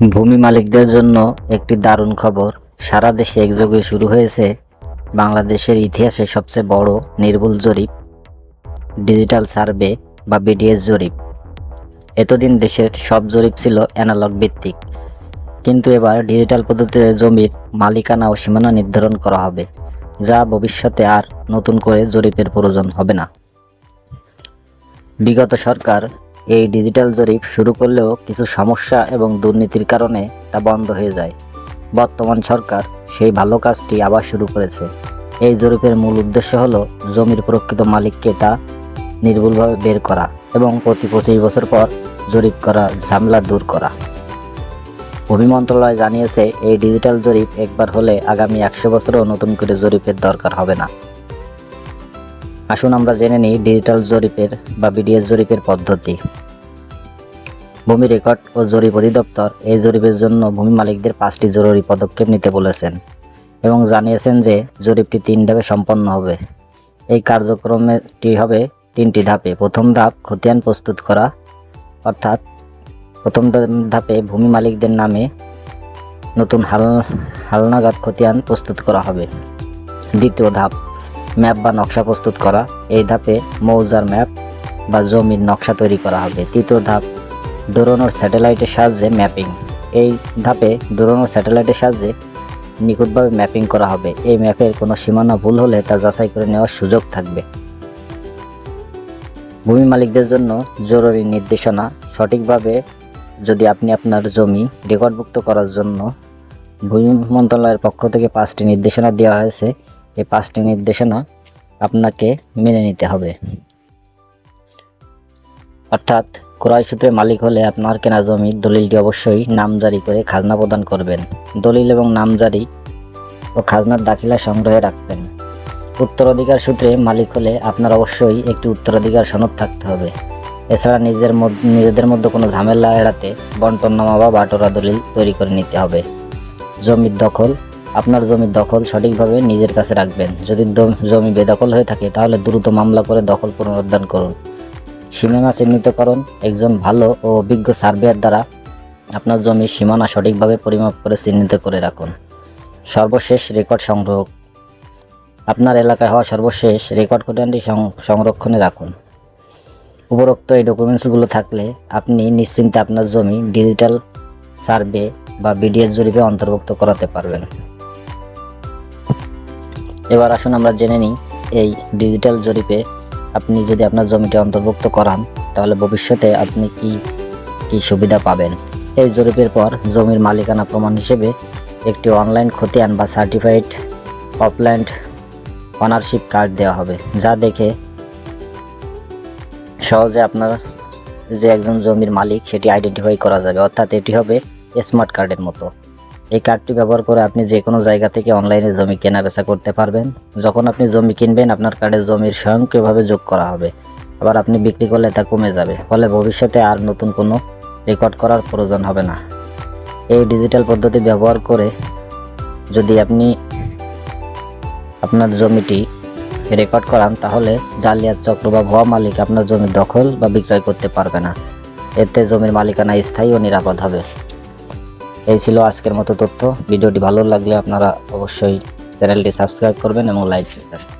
ভূমি মালিকদের জন্য একটি দারুণ খবর। সারা দেশে একযোগে শুরু হয়েছে বাংলাদেশের ইতিহাসে সবচেয়ে বড় নির্ভুল জরিপ, ডিজিটাল সার্ভে বা বিডিএস জরিপ। এতদিন দেশের সব জরিপ ছিল অ্যানালগ ভিত্তিক। কিন্তু এবার ডিজিটাল পদ্ধতিতে জমির মালিকানা ও সীমানা নির্ধারণ করা হবে, যা ভবিষ্যতে আর নতুন করে জরিপের প্রয়োজন হবে না। বিগত সরকার এই ডিজিটাল জরিপ শুরু করলেও কিছু সমস্যা এবং দুর্নীতির কারণে তা বন্ধ হয়ে যায়। বর্তমান সরকার সেই ভালো কাজটি আবার শুরু করেছে। এই জরিপের মূল উদ্দেশ্য হলো জমির প্রকৃত মালিককে তা নির্ভুলভাবে বের করা এবং প্রতি পঁচিশ বছর পর জরিপ করা ঝামেলা দূর করা। ভূমি মন্ত্রণালয় জানিয়েছে, এই ডিজিটাল জরিপ একবার হলে আগামী একশো বছরও নতুন করে জরিপের দরকার হবে না। আসুন আমরা জেনে নিই ডিজিটাল জরিপের বা বিডিএস জরিপের পদ্ধতি। ভূমি রেকর্ড ও জরিপ অধিদপ্তর এই জরিপের জন্য ভূমি মালিকদের পাঁচটি জরুরি পদক্ষেপ নিতে বলেছেন এবং জানিয়েছেন যে জরিপটি তিন ধাপে সম্পন্ন হবে। এই কার্যক্রমটি হবে তিনটি ধাপে। প্রথম ধাপ, খতিয়ান প্রস্তুত করা, অর্থাৎ প্রথম ধাপে ভূমি মালিকদের নামে নতুন হাল, হালনাগাদ খতিয়ান প্রস্তুত করা হবে। দ্বিতীয় ধাপ ম্যাপ বা নকশা প্রস্তুত করা। এই ধাপে মৌজার ম্যাপ বা জমির নকশা তৈরি করা হবে। তৃতীয় ধাপ, ড্রোন স্যাটেলাইটের সাহায্যে ম্যাপিং। এই ধাপে ড্রোন স্যাটেলাইটের সাহায্যে নিখুঁতভাবে ম্যাপিং করা হবে। এই ম্যাপের কোনো সীমানা ভুল হলে তা যাচাই করে নেওয়ার সুযোগ থাকবে। ভূমি মালিকদের জন্য জরুরি নির্দেশনা। সঠিকভাবে যদি আপনি আপনার জমি রেকর্ডভুক্ত করার জন্য ভূমি মন্ত্রণালয়ের পক্ষ থেকে পাঁচটি নির্দেশনা দেওয়া হয়েছে এই পাঁচটি নির্দেশনা আপনাকে মেনে নিতে হবে। অর্থাৎ ক্রয় সূত্রে মালিক হলে আপনার কেনা জমির দলিলটি অবশ্যই নামজারি করে খাজনা প্রদান করবেন। দলিল এবং নামজারি ও খাজনার দাখিলা সংগ্রহে রাখবেন। উত্তরাধিকার সূত্রে মালিক হলে আপনার অবশ্যই একটি উত্তরাধিকার সনদ থাকতে হবে। এছাড়া নিজের নিজেদের মধ্যে কোনো ঝামেলা এড়াতে বন্টননামা বা বাটোরা দলিল তৈরি করে নিতে হবে। জমির দখল আপনার জমির দখল সঠিকভাবে নিজের কাছে রাখবেন। যদি জমি বেদখল হয়ে থাকে, তাহলে দ্রুত মামলা করে দখল পুনরুদ্ধার করুন। সীমানা চিহ্নিতকরণ, একজন ভালো ও অভিজ্ঞ সার্ভেয়ার দ্বারা আপনার জমির সীমানা সঠিকভাবে পরিমাপ করে চিহ্নিত করে রাখুন। সর্বশেষ রেকর্ড সংগ্রহ আপনার এলাকায় হওয়া সর্বশেষ রেকর্ড খতিয়ানটি সংরক্ষণে রাখুন। উপরোক্ত এই ডকুমেন্টসগুলো থাকলে আপনি নিশ্চিন্তে আপনার জমি ডিজিটাল সার্ভে বা বিডিএস জরিপে অন্তর্ভুক্ত করাতে পারবেন। এবার আসুন আমরা জেনে নিই, এই ডিজিটাল জরিপে আপনি যদি আপনার জমিটি অন্তর্ভুক্ত করান, তাহলে ভবিষ্যতে আপনি কি কি সুবিধা পাবেন? এই জরিপের পর জমির মালিকানা প্রমাণ হিসেবে একটি অনলাইন খতিয়ান বা সার্টিফাইড অফল্যান্ড অনারশিপ কার্ড দেওয়া হবে, যা দেখে সহজে আপনার যে একজন জমির মালিক, সেটি আইডেন্টিফাই করা যাবে। অর্থাৎ এটি হবে স্মার্ট কার্ডের মতো। এই কার্ডটি ব্যবহার করে আপনি যে কোনো জায়গা থেকে অনলাইনে জমি কেনা বেচা করতে পারবেন। যখন আপনি জমি কিনবেন, আপনার কার্ডে জমির স্বয়ংক্রিয়ভাবে যোগ করা হবে। আবার আপনি বিক্রি করলে তা কমে যাবে। ফলে ভবিষ্যতে আর নতুন কোনো রেকর্ড করার প্রয়োজন হবে না। এই ডিজিটাল পদ্ধতি ব্যবহার করে যদি আপনি আপনার জমিটি রেকর্ড করান, তাহলে জালিয়াত চক্র বা ভুয়া মালিক আপনার জমি দখল বা বিক্রয় করতে পারবে না। এতে জমির মালিকানা স্থায়ী ও নিরাপদ হবে। এই ছিল আজকের মতো তথ্য। ভিডিওটি ভালো লাগলে আপনারা অবশ্যই চ্যানেলটি সাবস্ক্রাইব করবেন এবং লাইক করবেন